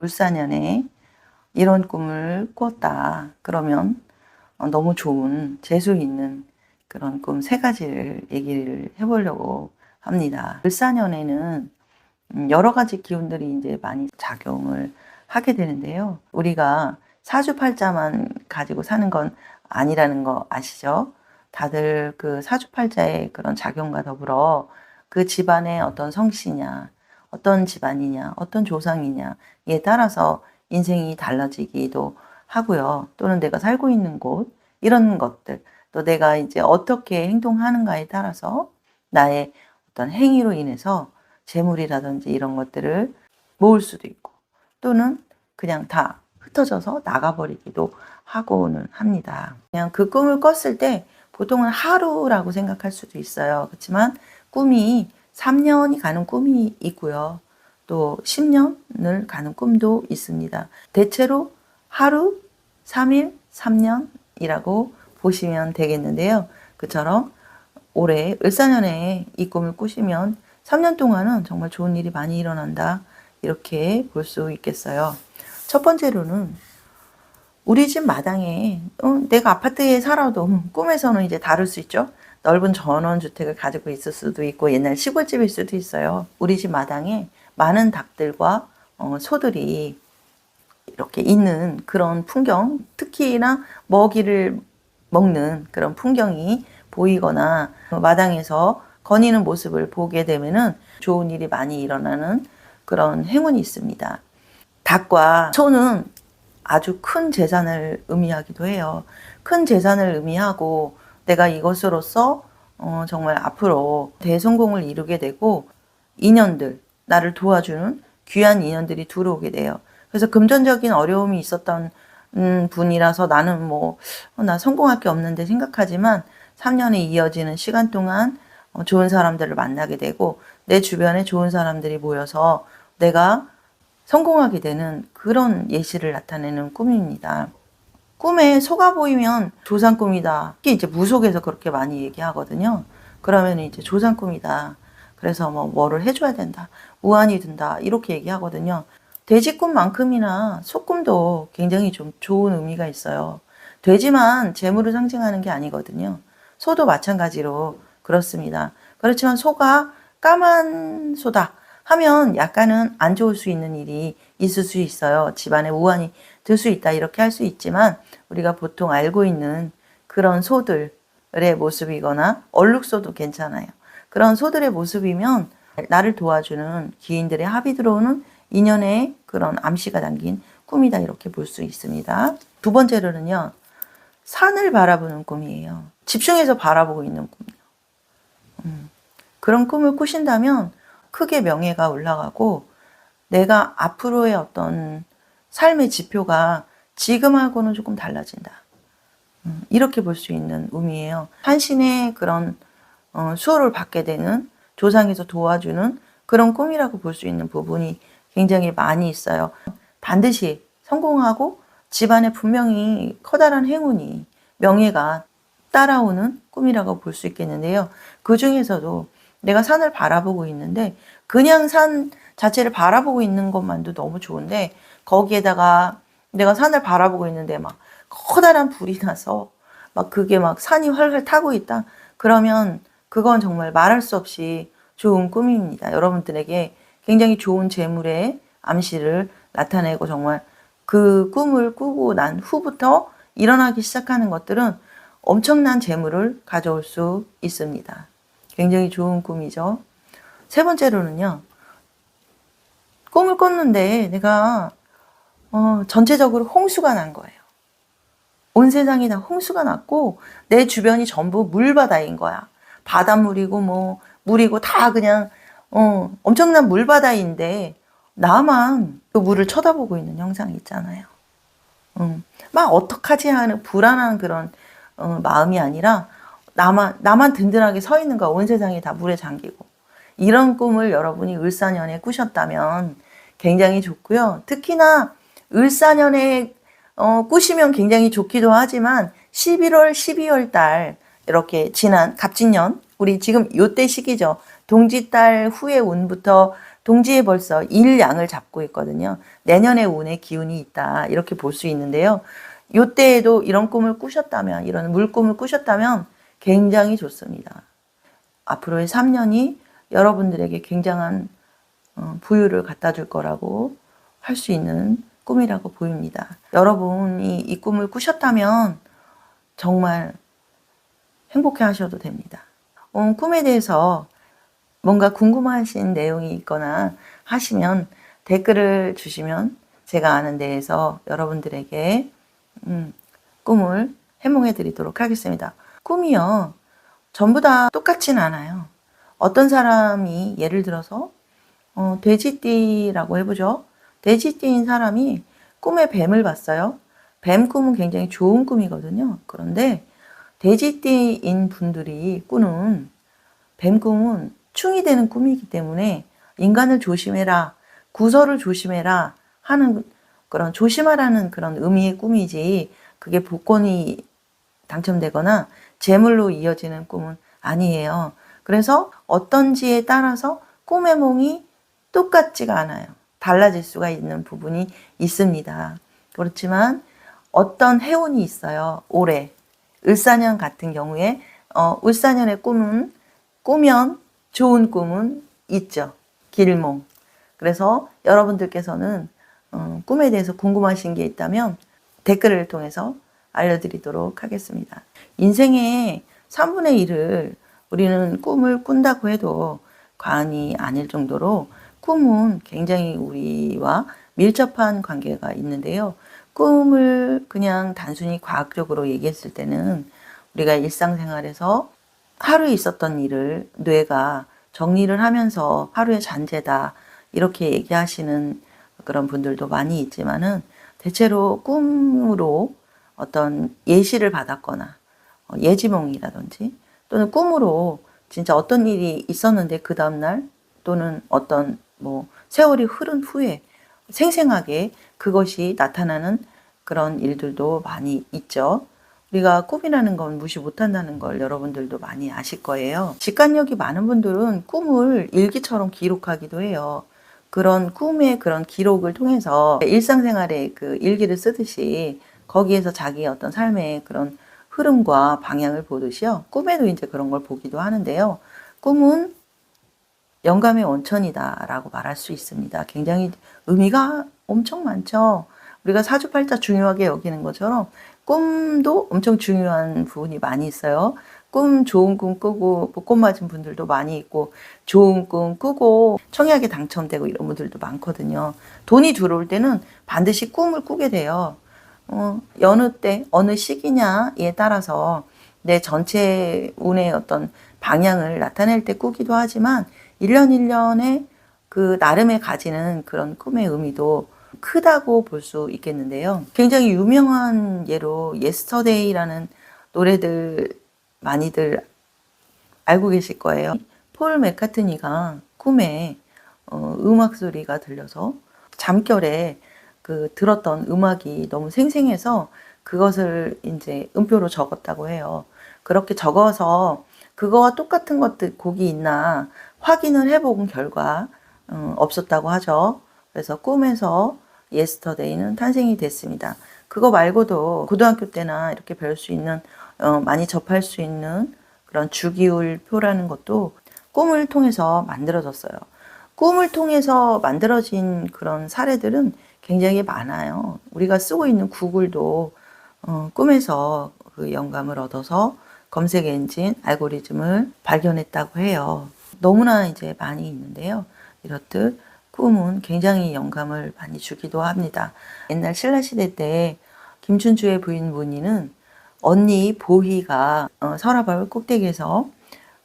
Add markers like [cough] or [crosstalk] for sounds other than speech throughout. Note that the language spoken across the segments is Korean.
울산연에 이런 꿈을 꿨다. 그러면 어, 너무 좋은 재수 있는 그런 꿈 세 가지를 얘기를 해보려고 합니다. 울산연에는 음, 여러 가지 기운들이 이제 많이 작용을 하게 되는데요. 우리가 사주팔자만 가지고 사는 건 아니라는 거 아시죠? 다들 그 사주팔자의 그런 작용과 더불어 그 집안의 어떤 성씨냐, 어떤 집안이냐, 어떤 조상이냐에 따라서 인생이 달라지기도 하고요. 또는 내가 살고 있는 곳, 이런 것들, 또 내가 이제 어떻게 행동하는가에 따라서 나의 어떤 행위로 인해서 재물이라든지 이런 것들을 모을 수도 있고, 또는 그냥 다 흩어져서 나가버리기도 하고는 합니다. 그냥 그 꿈을 꿨을 때 보통은 하루라고 생각할 수도 있어요. 그렇지만 꿈이 3년이 가는 꿈이 있고요. 또 10년을 가는 꿈도 있습니다. 대체로 하루, 3일, 3년이라고 보시면 되겠는데요. 그처럼 올해 을사년에 이 꿈을 꾸시면 3년 동안은 정말 좋은 일이 많이 일어난다. 이렇게 볼 수 있겠어요. 첫 번째로는 우리 집 마당에 어, 내가 아파트에 살아도 [laughs] 꿈에서는 이제 다를 수 있죠. 넓은 전원주택을 가지고 있을 수도 있고 옛날 시골집일 수도 있어요. 우리 집 마당에 많은 닭들과 어, 소들이 이렇게 있는 그런 풍경, 특히나 먹이를 먹는 그런 풍경이 보이거나 마당에서 거니는 모습을 보게 되면은 좋은 일이 많이 일어나는 그런 행운이 있습니다. 닭과 소는 아주 큰 재산을 의미하기도 해요. 큰 재산을 의미하고 내가 이것으로서 어, 정말 앞으로 대성공을 이루게 되고 인연들, 나를 도와주는 귀한 인연들이 들어오게 돼요. 그래서 금전적인 어려움이 있었던 음, 분이라서 나는 뭐, 어, 나 성공할 게 없는데 생각하지만 3년이 이어지는 시간 동안 어, 좋은 사람들을 만나게 되고 내 주변에 좋은 사람들이 모여서 내가 성공하게 되는 그런 예시를 나타내는 꿈입니다. 꿈에 소가 보이면 조상 꿈이다. 특히 이제 무속에서 그렇게 많이 얘기하거든요. 그러면 이제 조상 꿈이다. 그래서 뭐 뭐를 해줘야 된다. 우환이 든다. 이렇게 얘기하거든요. 돼지 꿈만큼이나 소 꿈도 굉장히 좀 좋은 의미가 있어요. 돼지만 재물을 상징하는 게 아니거든요. 소도 마찬가지로 그렇습니다. 그렇지만 소가 까만 소다 하면 약간은 안 좋을 수 있는 일이 있을 수 있어요. 집안에 우환이 들 수 있다 이렇게 할 수 있지만 우리가 보통 알고 있는 그런 소들의 모습이거나 얼룩소도 괜찮아요. 그런 소들의 모습이면 나를 도와주는 기인들의 합이 들어오는 인연의 그런 암시가 담긴 꿈이다 이렇게 볼 수 있습니다. 두 번째로는요. 산을 바라보는 꿈이에요. 집중해서 바라보고 있는 꿈이요. 음, 그런 꿈을 꾸신다면 크게 명예가 올라가고 내가 앞으로의 어떤 삶의 지표가 지금하고는 조금 달라진다. 음, 이렇게 볼 수 있는 의미예요. 한신의 그런 어, 수호를 받게 되는 조상에서 도와주는 그런 꿈이라고 볼 수 있는 부분이 굉장히 많이 있어요. 반드시 성공하고 집안에 분명히 커다란 행운이 명예가 따라오는 꿈이라고 볼 수 있겠는데요. 그 중에서도 내가 산을 바라보고 있는데 그냥 산 자체를 바라보고 있는 것만도 너무 좋은데 거기에다가 내가 산을 바라보고 있는데 막 커다란 불이 나서 막 그게 막 산이 활활 타고 있다. 그러면 그건 정말 말할 수 없이 좋은 꿈입니다. 여러분들에게 굉장히 좋은 재물의 암시를 나타내고 정말 그 꿈을 꾸고 난 후부터 일어나기 시작하는 것들은 엄청난 재물을 가져올 수 있습니다. 굉장히 좋은 꿈이죠. 세 번째로는요. 꿈을 꿨는데 내가 어, 전체적으로 홍수가 난 거예요. 온 세상이 다 홍수가 났고 내 주변이 전부 물바다인 거야. 바닷물이고 뭐 물이고 다 그냥 어, 엄청난 물바다인데 나만 그 물을 쳐다보고 있는 형상이 있잖아요. 음, 막 어떡하지 하는 불안한 그런 어, 마음이 아니라 나만 나만 든든하게 서 있는 거야. 온 세상이 다 물에 잠기고 이런 꿈을 여러분이 을사년에 꾸셨다면 굉장히 좋고요. 특히나 을사년에 어, 꾸시면 굉장히 좋기도 하지만 11월, 12월 달 이렇게 지난 갑진년 우리 지금 요때 시기죠. 동짓달 후의 운부터 동지에 벌써 일양을 잡고 있거든요. 내년의 운의 기운이 있다. 이렇게 볼 수 있는데요. 요때에도 이런 꿈을 꾸셨다면, 이런 물꿈을 꾸셨다면 굉장히 좋습니다. 앞으로의 3년이 여러분들에게 굉장한 어, 부유를 갖다 줄 거라고 할 수 있는 꿈이라고 보입니다. 여러분이 이 꿈을 꾸셨다면 정말 행복해 하셔도 됩니다. 어, 꿈에 대해서 뭔가 궁금하신 내용이 있거나 하시면 댓글을 주시면 제가 아는 데에서 여러분들에게 음, 꿈을 해몽해 드리도록 하겠습니다. 꿈이요. 전부 다 똑같진 않아요. 어떤 사람이 예를 들어서 어, 돼지띠라고 해보죠. 돼지띠인 사람이 꿈에 뱀을 봤어요. 뱀 꿈은 굉장히 좋은 꿈이거든요. 그런데 돼지띠인 분들이 꾸는 뱀 꿈은 충이 되는 꿈이기 때문에 인간을 조심해라, 구설을 조심해라 하는 그런 조심하라는 그런 의미의 꿈이지 그게 복권이 당첨되거나 재물로 이어지는 꿈은 아니에요. 그래서 어떤지에 따라서 꿈의 몽이 똑같지가 않아요. 달라질 수가 있는 부분이 있습니다. 그렇지만 어떤 해운이 있어요. 올해 을사년 같은 경우에 어, 을사년의 꿈은 꾸면 좋은 꿈은 있죠. 길몽. 그래서 여러분들께서는 어, 꿈에 대해서 궁금하신 게 있다면 댓글을 통해서 알려드리도록 하겠습니다. 인생의 3분의 1을 우리는 꿈을 꾼다고 해도 과언이 아닐 정도로 꿈은 굉장히 우리와 밀접한 관계가 있는데요. 꿈을 그냥 단순히 과학적으로 얘기했을 때는 우리가 일상생활에서 하루에 있었던 일을 뇌가 정리를 하면서 하루의 잔재다 이렇게 얘기하시는 그런 분들도 많이 있지만은 대체로 꿈으로 어떤 예시를 받았거나 어, 예지몽이라든지 또는 꿈으로 진짜 어떤 일이 있었는데 그 다음날 또는 어떤 뭐 세월이 흐른 후에 생생하게 그것이 나타나는 그런 일들도 많이 있죠. 우리가 꿈이라는 건 무시 못한다는 걸 여러분들도 많이 아실 거예요. 직관력이 많은 분들은 꿈을 일기처럼 기록하기도 해요. 그런 꿈의 그런 기록을 통해서 일상생활의 그 일기를 쓰듯이 거기에서 자기의 어떤 삶의 그런 흐름과 방향을 보듯이요. 꿈에도 이제 그런 걸 보기도 하는데요. 꿈은 영감의 원천이다라고 말할 수 있습니다. 굉장히 의미가 엄청 많죠. 우리가 사주팔자 중요하게 여기는 것처럼 꿈도 엄청 중요한 부분이 많이 있어요. 꿈 좋은 꿈 꾸고 복권 맞은 분들도 많이 있고 좋은 꿈 꾸고 청약에 당첨되고 이런 분들도 많거든요. 돈이 들어올 때는 반드시 꿈을 꾸게 돼요. 어, 여느 때 어느 시기냐에 따라서 내 전체 운의 어떤 방향을 나타낼 때 꾸기도 하지만 1년 1년에 그 나름의 가지는 그런 꿈의 의미도 크다고 볼 수 있겠는데요. 굉장히 유명한 예로 예스터데이라는 노래들 많이들 알고 계실 거예요. 폴 맥카트니가 꿈에 어, 음악 소리가 들려서 잠결에 그 들었던 음악이 너무 생생해서 그것을 이제 음표로 적었다고 해요. 그렇게 적어서 그거와 똑같은 것들 곡이 있나 확인을 해본 결과 음, 없었다고 하죠. 그래서 꿈에서 예스터데이는 탄생이 됐습니다. 그거 말고도 고등학교 때나 이렇게 배울 수 있는 어, 많이 접할 수 있는 그런 주기율 표라는 것도 꿈을 통해서 만들어졌어요. 꿈을 통해서 만들어진 그런 사례들은 굉장히 많아요. 우리가 쓰고 있는 구글도 어, 꿈에서 그 영감을 얻어서 검색 엔진 알고리즘을 발견했다고 해요. 너무나 이제 많이 있는데요. 이렇듯 꿈은 굉장히 영감을 많이 주기도 합니다. 옛날 신라 시대 때 김춘추의 부인 문희는 언니 보희가 어, 서라벌 꼭대기에서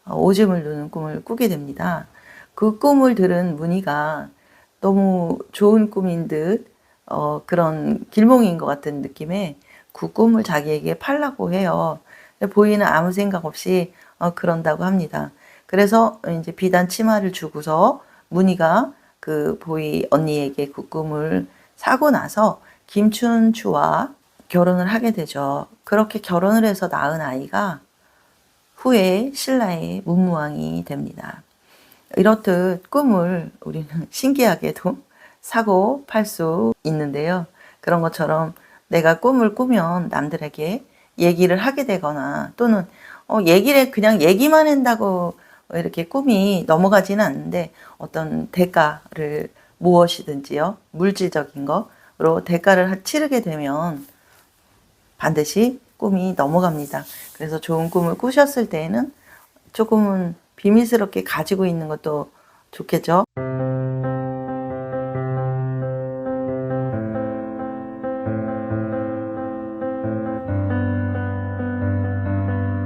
어, 오줌을 누는 꿈을 꾸게 됩니다. 그 꿈을 들은 문희가 너무 좋은 꿈인 듯 어, 그런 길몽인 것 같은 느낌에 그 꿈을 자기에게 팔라고 해요. 보이는 아무 생각 없이 어, 그런다고 합니다. 그래서 이제 비단 치마를 주고서 문희가 그 보이 언니에게 그 꿈을 사고 나서 김춘추와 결혼을 하게 되죠. 그렇게 결혼을 해서 낳은 아이가 후에 신라의 문무왕이 됩니다. 이렇듯 꿈을 우리는 [laughs] 신기하게도 사고 팔 수 있는데요. 그런 것처럼 내가 꿈을 꾸면 남들에게 얘기를 하게 되거나 또는 어, 얘기를 그냥 얘기만 한다고 이렇게 꿈이 넘어가지는 않는데 어떤 대가를 무엇이든지요 물질적인 거로 대가를 치르게 되면 반드시 꿈이 넘어갑니다. 그래서 좋은 꿈을 꾸셨을 때에는 조금은 비밀스럽게 가지고 있는 것도 좋겠죠.